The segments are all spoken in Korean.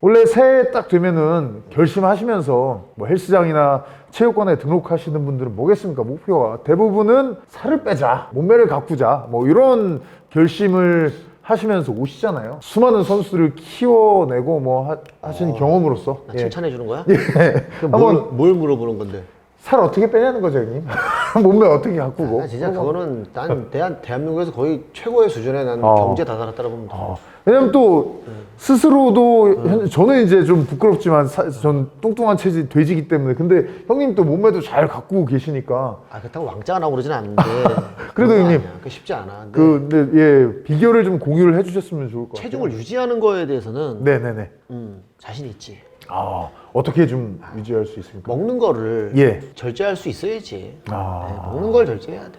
원래 새해 딱 되면은 결심하시면서 뭐 헬스장이나 체육관에 등록하시는 분들은 뭐겠습니까? 목표가 대부분은 살을 빼자, 몸매를 가꾸자, 뭐 이런 결심을 하시면서 오시잖아요. 수많은 선수들을 키워내고 뭐 하, 신 경험으로서 나 예. 칭찬해 주는 거야? 예. 그럼 뭘, 한번 뭘 물어보는 건데? 살 어떻게 빼냐는 거죠, 형님. 몸매 어떻게 가꾸고. 나 진짜 그거는 난 대한 대한민국에서 거의 최고의 수준에 난 어. 경제 다다랐다고 봅니다. 어, 왜냐면 또 스스로도 현- 저는 이제 좀 부끄럽지만 사- 전 뚱뚱한 체질 돼지기 때문에 근데 형님 또 몸매도 잘 가꾸고 계시니까 아 그렇다고 왕자가 나오고 그러진 않는데 그래도 그건 형님, 아니야. 그게 쉽지 않아. 근데 그 근데 예 비결을 좀 공유를 해주셨으면 좋을 것 같아요. 체중을 유지하는 거에 대해서는 네네네. 음, 자신 있지. 아 어떻게 좀 유지할 수 있습니까? 먹는 거를 예. 절제할 수 있어야지. 아. 네, 먹는 걸 절제해야 돼.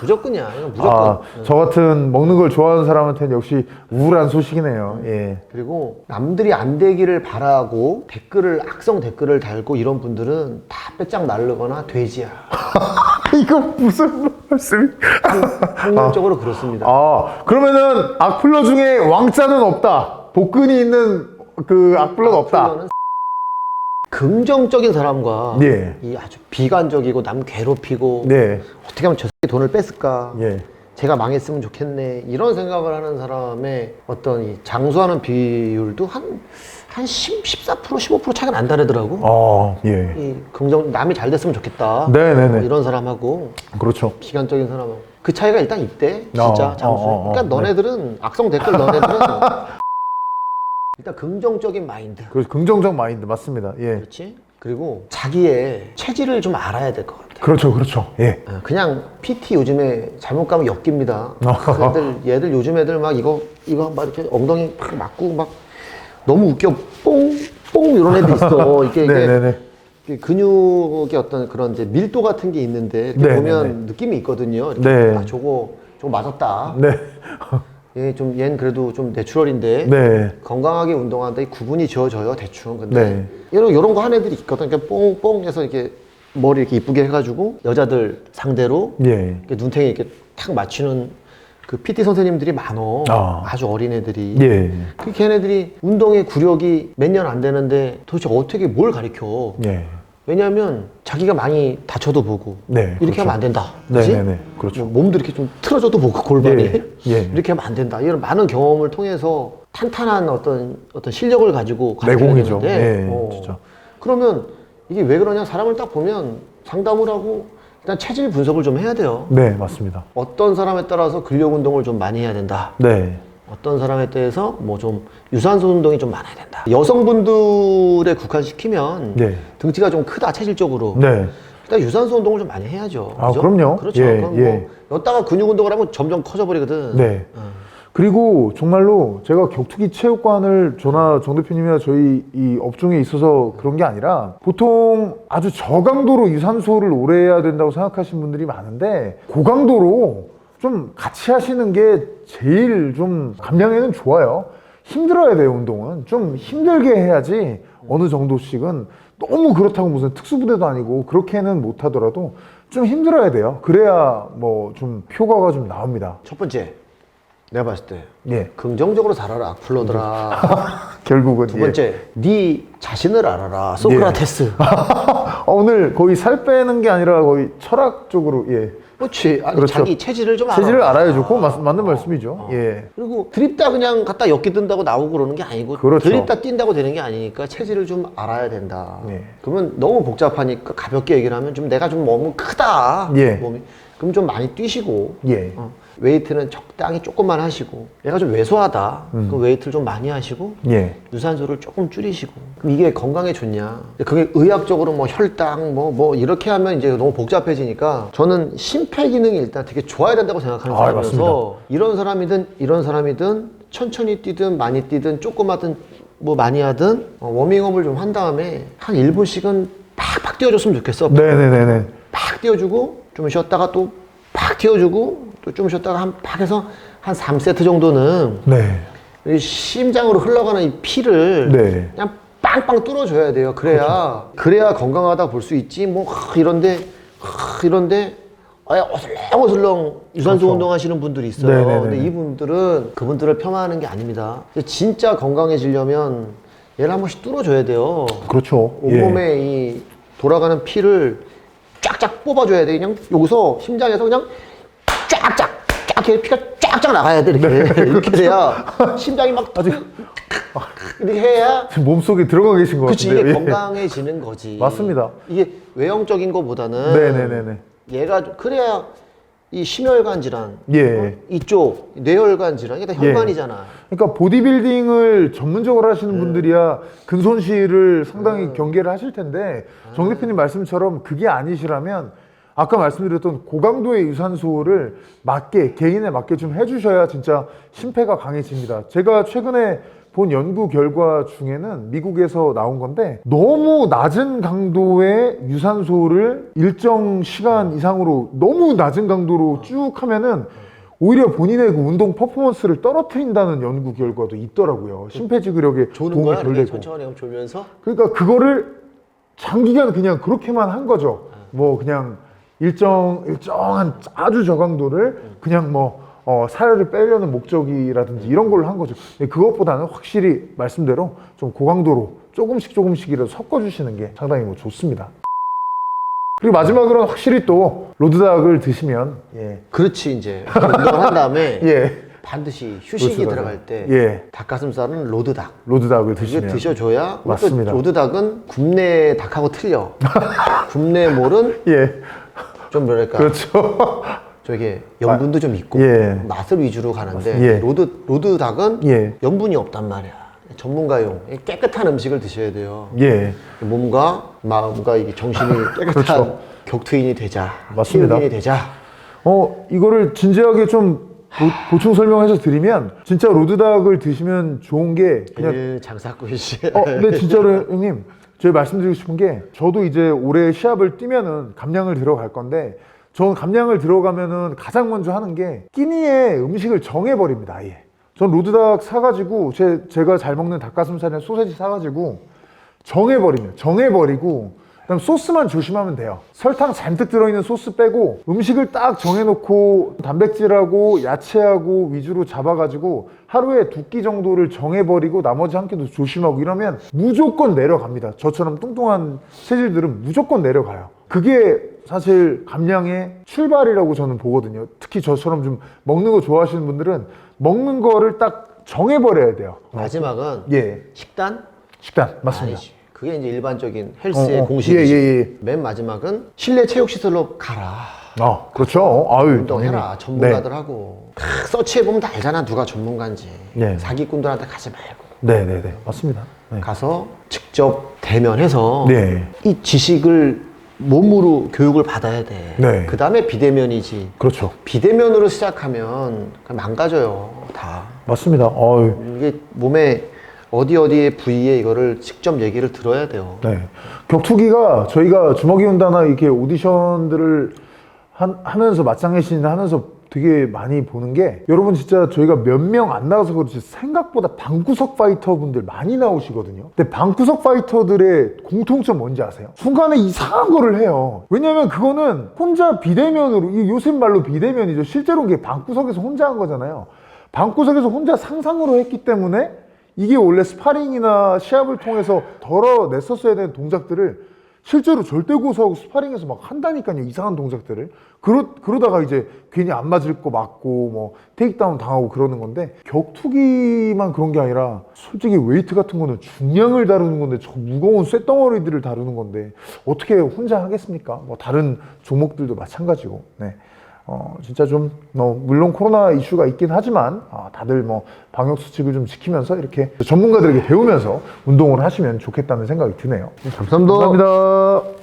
무조건이야. 이건 무조건. 아, 저 같은 먹는 걸 좋아하는 사람한테는 역시 우울한 소식이네요. 예. 그리고 남들이 안 되기를 바라고 댓글을 악성 댓글을 달고 이런 분들은 다 빼짝 마르거나 돼지야. 이거 무슨 말씀이? 확률적으로 그렇습니다. 아 그러면은 악플러 중에 왕자는 없다. 복근이 있는 그 악플러가 없다. 악플러는 긍정적인 사람과 예. 이 아주 비관적이고 남 괴롭히고 네. 어떻게 하면 저 새끼 돈을 뺐을까? 예. 제가 망했으면 좋겠네. 이런 생각을 하는 사람의 어떤 이 장수하는 비율도 한, 한 10, 14%, 15% 차이가 난다르더라고. 아, 예. 이 긍정, 남이 잘 됐으면 좋겠다. 네 네네. 어, 이런 사람하고 그렇죠. 비관적인 사람하고. 그 차이가 일단 있대. 진짜 어, 장수. 어, 어, 어. 그러니까 너네들은, 악성 댓글 너네들은 일단 긍정적인 마인드. 그 긍정적 마인드 맞습니다. 예. 그렇지? 그리고 자기의 체질을 좀 알아야 될 것 같아. 그렇죠, 그렇죠. 예. 어, 그냥 PT 요즘에 잘못 가면. 어. 애들, 얘들 요즘 애들 막 이거 이거 막 이렇게 엉덩이 팍 맞고 막 너무 웃겨 뽕뽕 이런 애들 있어. 이게 이게 네네네. 이게 근육의 어떤 그런 이제 밀도 같은 게 있는데 이렇게 네, 보면 네, 느낌이 있거든요. 이렇게 네. 아, 저거 저거 맞았다. 네. 얘좀 얘는 그래도 좀 내추럴인데 네. 건강하게 운동하는데 이 구분이 지어져요 대충. 근데 네. 이런 이런 거 하는 애들이 있거든. 그러니까 뽕뽕해서 이렇게 머리 이렇게 이쁘게 해가지고 여자들 상대로 예. 이렇게 눈탱이 이렇게 탁 맞추는 그 PT 선생님들이 많어. 아. 아주 어린 애들이. 예. 그 걔네들이 운동의 구력이 몇 년 안 되는데 도대체 어떻게 뭘 가르쳐? 예. 왜냐하면 자기가 많이 다쳐도 보고 네, 이렇게 그렇죠. 하면 안 된다. 그치? 네네 네. 그렇죠. 뭐 몸도 이렇게 좀 틀어져도 보고 골반이 예, 예. 이렇게 하면 안 된다. 이런 많은 경험을 통해서 탄탄한 어떤 어떤 실력을 가지고 가르쳐야 내공이죠. 되는데, 예, 진짜. 그러면 이게 왜 그러냐? 사람을 딱 보면 상담을 하고 일단 체질 분석을 좀 해야 돼요. 네, 맞습니다. 어떤 사람에 따라서 근력 운동을 좀 많이 해야 된다. 네. 어떤 사람에 대해서 뭐 좀 유산소 운동이 좀 많아야 된다. 여성분들에 국한시키면 네. 등치가 좀 크다 체질적으로. 네. 일단 유산소 운동을 좀 많이 해야죠. 아, 그죠? 그럼요. 그렇죠. 예, 그럼 예. 뭐 여기다가 근육 운동을 하면 점점 커져 버리거든. 네. 그리고 정말로 제가 격투기 체육관을 저나 정 대표님이나 저희 이 업종에 있어서 그런 게 아니라 보통 아주 저강도로 유산소를 오래 해야 된다고 생각하시는 분들이 많은데 고강도로 좀 같이 하시는 게 제일 좀 감량에는 좋아요. 힘들어야 돼요, 운동은. 좀 힘들게 해야지 어느 정도씩은 너무 그렇다고 무슨 특수부대도 아니고 그렇게는 못 하더라도 좀 힘들어야 돼요. 그래야 뭐 좀 효과가 좀 나옵니다. 첫 번째 내가 봤을 때 예. 긍정적으로 살아라 악플러들아. 결국은 두 번째 네 자신을 알아라 소크라테스. 어, 오늘 거의 살 빼는 게 아니라 거의 철학적으로 예 그렇지. 아니, 그렇죠. 자기 체질을 좀 알아. 체질을 알아야죠. 그거 맞, 맞는 말씀이죠. 예. 그리고 드립다 그냥 갖다 엮기 뜬다고 나오고 그러는 게 아니고 그렇죠. 드립다 뛴다고 되는 게 아니니까 체질을 좀 알아야 된다. 네. 그러면 너무 복잡하니까 가볍게 얘기를 하면 좀 내가 좀 너무 크다. 예. 몸이. 그럼 좀 많이 뛰시고 예. 어, 웨이트는 적당히 조금만 하시고 얘가 좀 왜소하다. 음. 그럼 웨이트를 좀 많이 하시고 예. 유산소를 조금 줄이시고 그럼 이게 건강에 좋냐 그게 의학적으로 뭐 혈당 뭐뭐 이렇게 하면 이제 너무 복잡해지니까 저는 심폐 기능이 일단 되게 좋아야 된다고 생각하는 아, 사람이어서 이런 사람이든 이런 사람이든 천천히 뛰든 많이 뛰든 조그마든 뭐 많이 하든 어, 워밍업을 좀 한 다음에 한 1분씩은 팍팍 뛰어줬으면 좋겠어 네네네네. 팍 띄워주고 좀 쉬었다가 또팍 띄워주고 또 좀 쉬었다가 한팍 해서 한 3세트 정도는 네. 이 심장으로 흘러가는 이 피를 네. 그냥 빵빵 뚫어줘야 돼요. 그래야 그래야 건강하다 볼 수 있지. 뭐 하, 이런데 하, 이런데 아예 어슬렁어슬렁 유산소 그렇죠. 운동하시는 분들이 있어요. 네네네. 근데 이분들은 그분들을 폄하하는 게 아닙니다. 진짜 건강해지려면 얘를 한 번씩 뚫어줘야 돼요. 그렇죠. 예. 온몸에 이 돌아가는 피를 쫙쫙 뽑아줘야 돼. 그냥 여기서 심장에서 그냥 쫙쫙 쫙 이렇게 피가 쫙쫙 나가야 돼. 이렇게 네, 이렇게 그렇죠. 돼야 심장이 막 아직 이렇게 해야 몸속에 들어가 계신 것 그치 같은데. 이게 건강해지는 거지. 맞습니다. 이게 외형적인 거보다는 네네네네. 얘가 좀- 그래야 이 심혈관 질환, 예. 어? 이쪽 뇌혈관 질환 이게 다 예. 혈관이잖아. 그러니까 보디빌딩을 전문적으로 하시는 분들이야 근손실을 상당히 경계를 하실 텐데 정 대표님 말씀처럼 그게 아니시라면 아까 말씀드렸던 고강도의 유산소를 맞게 개인에 맞게 좀 해주셔야 진짜 심폐가 강해집니다. 제가 최근에 본 연구 결과 중에는 미국에서 나온 건데 너무 낮은 강도의 유산소를 일정 시간 이상으로 너무 낮은 강도로 쭉 하면은 오히려 본인의 그 운동 퍼포먼스를 떨어뜨린다는 연구 결과도 있더라고요. 심폐지구력에 도움이. 덜 되고. 천천히 졸면서 그러니까 그거를 장기간 그냥 그렇게만 한 거죠. 뭐 그냥 일정 일정한 아주 저강도를 그냥 뭐 어, 살을 빼려는 목적이라든지 이런 걸로 한 거죠. 근데 그것보다는 확실히 말씀대로 좀 고강도로 조금씩 조금씩이라도 섞어주시는 게 상당히 뭐 좋습니다. 그리고 마지막으로는 확실히 또 로드닥을 드시면 예, 그렇지 이제. 운동을 한 다음에 예, 반드시 휴식이 그렇죠. 들어갈 때 예, 닭가슴살은 로드닭. 로드닥을 이게 드시면. 드셔줘야 또 맞습니다. 로드닭은 굽네 닭하고 틀려. 굽네 몰은 예, 좀 뭐랄까 그렇죠. 저게 염분도 좀 있고 예. 맛을 위주로 가는데 예. 로드 로드 닭은 예. 염분이 없단 말이야. 전문가용 깨끗한 음식을 드셔야 돼요. 예, 몸과 마음과 이게 정신이 깨끗한 그렇죠. 격투인이 되자, 맞습니다. 체육인이 되자. 어, 이거를 진지하게 좀 보, 충 설명해서 드리면 진짜 로드닥을 드시면 좋은 게 그냥 예, 장사꾼 씨. 어, 근데 진짜로 형님 제가 말씀드리고 싶은 게 저도 이제 올해 시합을 뛰면은 감량을 들어갈 건데 저는 감량을 들어가면은 가장 먼저 하는 게 끼니에 음식을 정해버립니다 아예. 전 로드닥 사가지고 제, 제가 잘 먹는 닭가슴살이나 소세지 사가지고 정해버리면 정해버리고 그다음 소스만 조심하면 돼요. 설탕 잔뜩 들어있는 소스 빼고 음식을 딱 정해놓고 단백질하고 야채하고 위주로 잡아가지고 하루에 두 끼 정도를 정해버리고 나머지 한 끼도 조심하고 이러면 무조건 내려갑니다. 저처럼 뚱뚱한 체질들은 무조건 내려가요. 그게 사실 감량의 출발이라고 저는 보거든요. 특히 저처럼 좀 먹는 거 좋아하시는 분들은 먹는 거를 딱 정해버려야 돼요. 마지막은 예, 식단 식단 맞습니다. 아니지. 그게 이제 일반적인 헬스의 어, 어. 공식이지. 예, 예, 예. 맨 마지막은 실내 체육 시설로 가라. 아, 그렇죠. 아유, 운동해라. 당연히. 전문가들 하고 탁 서치해 보면 다 알잖아. 누가 전문가인지. 네. 사기꾼들한테 가지 말고 네, 네, 네, 맞습니다. 네. 가서 직접 대면해서 네. 이 지식을 몸으로 교육을 받아야 돼. 네. 그 다음에 비대면이지. 그렇죠. 비대면으로 시작하면 그냥 망가져요. 다. 맞습니다. 어유. 이게 몸에 어디 어디의 부위에 이거를 직접 얘기를 들어야 돼요. 네. 격투기가 저희가 주먹이 온다나 이렇게 오디션들을 한- 하면서 맞짱의 신 하면서 되게 많이 보는 게 여러분 진짜 저희가 몇 명 안 나와서 그렇지 생각보다 방구석 파이터 분들 많이 나오시거든요. 근데 방구석 파이터들의 공통점 뭔지 아세요? 중간에 이상한 거를 해요. 왜냐면 그거는 혼자 비대면으로 이 요새 말로 비대면이죠. 실제로 그게 방구석에서 혼자 한 거잖아요. 방구석에서 혼자 상상으로 했기 때문에 이게 원래 스파링이나 시합을 통해서 덜어냈었어야 되는 동작들을 실제로 절대 고소하고 스파링에서 막 한다니까요 이상한 동작들을. 그러, 그러다가 이제 괜히 안 맞을 거 맞고 뭐 테이크다운 당하고 그러는 건데 격투기만 그런 게 아니라 솔직히 웨이트 같은 거는 중량을 다루는 건데 저 무거운 쇳덩어리들을 다루는 건데 어떻게 혼자 하겠습니까? 뭐 다른 종목들도 마찬가지고. 네. 어, 진짜 좀, 뭐, 물론 코로나 이슈가 있긴 하지만, 아, 다들 뭐, 방역수칙을 좀 지키면서 이렇게 전문가들에게 배우면서 운동을 하시면 좋겠다는 생각이 드네요. 감사합니다. 감사합니다.